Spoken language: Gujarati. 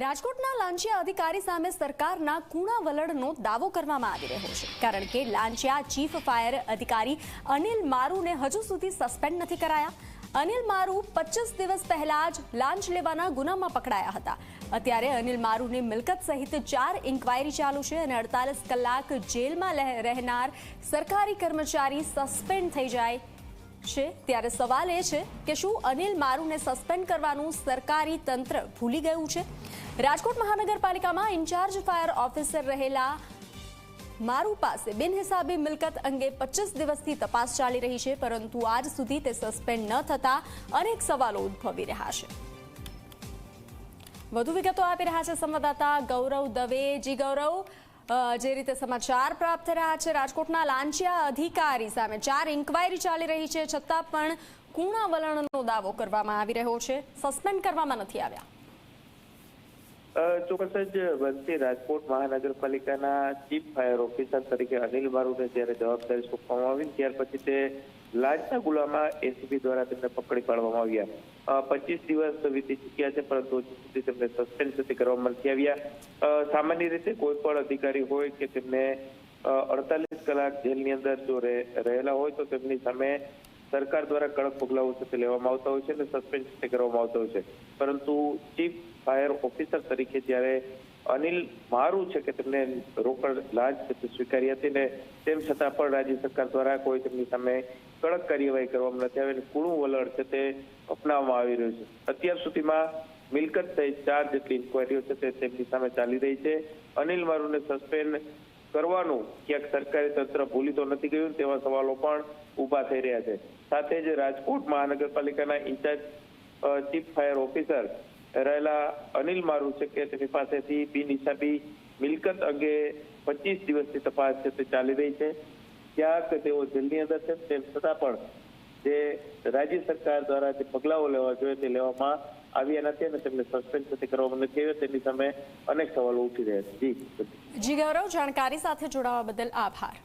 રાજકોટના લાંચિયા અધિકારી સામે સરકારના કુણા વલણનો દાવો કરવામાં આવી રહ્યો છે. કારણ કે લાંચિયા ચીફ ફાયર અધિકારી અનિલ મારુને હજુ સુધી સસ્પેન્ડ નથી કરાયા. અનિલ મારુ પચીસ દિવસ પહેલા જ લાંચ લેવાના ગુનામાં પકડાયા હતા. અત્યારે અનિલ મારુની મિલકત સહિત ચાર ઇન્કવાયરી ચાલુ છે અને અડતાલીસ કલાક જેલમાં રહેનાર સરકારી કર્મચારી સસ્પેન્ડ થઈ જાય છે, ત્યારે સવાલ એ છે કે શું અનિલ મારુને સસ્પેન્ડ કરવાનું સરકારી તંત્ર ભૂલી ગયું છે? રાજકોટ મહાનગરપાલિકામાં ઇન્ચાર્જ ફાયર ઓફિસર રહેલા મારુ પાસે બિનહિસાબી મિલકત અંગે પચીસ દિવસથી તપાસ ચાલી રહી છે, પરંતુ આજ સુધી તે સસ્પેન્ડ ન થતા અનેક સવાલો ઉદ્ભવી રહ્યા છે. વધુ વિગતો આપી રહ્યા છે સંવાદદાતા ગૌરવ દવે. જી ગૌરવ જે રીતે સમાચાર પ્રાપ્ત રહ્યા છે, રાજકોટના લાંચિયા અધિકારી સામે ચાર ઇન્કવાયરી ચાલી રહી છે, છતાં પણ કુણા વલણનો દાવો કરવામાં આવી રહ્યો છે. સસ્પેન્ડ કરવામાં નથી આવ્યા. ચોક્કસ જ વંશી રાજકોટ મહાનગરપાલિકાના ચીફ ફાયર ઓફિસર તરીકે અનિલ મારુને જ્યારે જવાબદારી સોંપવામાં આવી ત્યાર પછી તે લાજના ગુલામાં એસીબી દ્વારા તેમને પકડી પાડવામાં આવ્યા. પચીસ દિવસ વીતી ચૂક્યા છે, પરંતુ સુધી તેમને સસ્પેન્ડ સુધી કરવામાં નથી આવ્યા. સામાન્ય રીતે કોઈ પણ અધિકારી હોય કે તેમને અડતાલીસ કલાક જેલની અંદર જો રહે- રહેલા હોય તો તેમની સામે સરકાર દ્વારા કડક પગલાઓ સાથે લેવામાં આવતા હોય છે અને સસ્પેન્ડ કરવામાં આવતા હોય છે. પરંતુ ચીફ ફાયર ઓફિસર તરીકે જ્યારે અનિલ મારું છે કે તેમને રોકડ લાંચ સ્વીકારી હતી ને તેમ છતાં પણ રાજ્ય સરકાર દ્વારા કોઈ તેમની સામે કડક કાર્યવાહી કરવામાં નથી આવી અને કુણું વલણ છે તે અપનાવવામાં આવી રહ્યું છે. અત્યાર સુધીમાં મિલકત સહિત ચાર જેટલી ઇન્કવાયરીઓ છે તે તેમની સામે ચાલી રહી છે. અનિલ મારુને સસ્પેન્ડ કરવાનું. ક્યાંક સરકારી તંત્ર ભૂલી તો નથી ગયું તેવા સવાલો પણ ઊભા થઈ રહ્યા છે. સાથે જ રાજકોટ મહાનગરપાલિકાના ઇન્ચાર્જ ચીફ ફાયર ઓફિસર રહેલા અનિલ મારુ છે કે તેની પાસેથી બિનહિસાબી મિલકત અંગે પચીસ દિવસની તપાસ છે તે ચાલી રહી છે. ક્યાંક તેઓ જેલની અંદર છે તેમ છતાં પણ જે રાજ્ય સરકાર દ્વારા જે પગલાઓ લેવા જોઈએ તે લેવામાં આવ્યા નથી અને તેમને સસ્પેન્ડ નથી કરવામાં નથી આવ્યો, તેની સામે અનેક સવાલો ઉઠી રહ્યા છે. જી. જી, ગૌરવ, જાણકારી સાથે જોડાવા બદલ આભાર.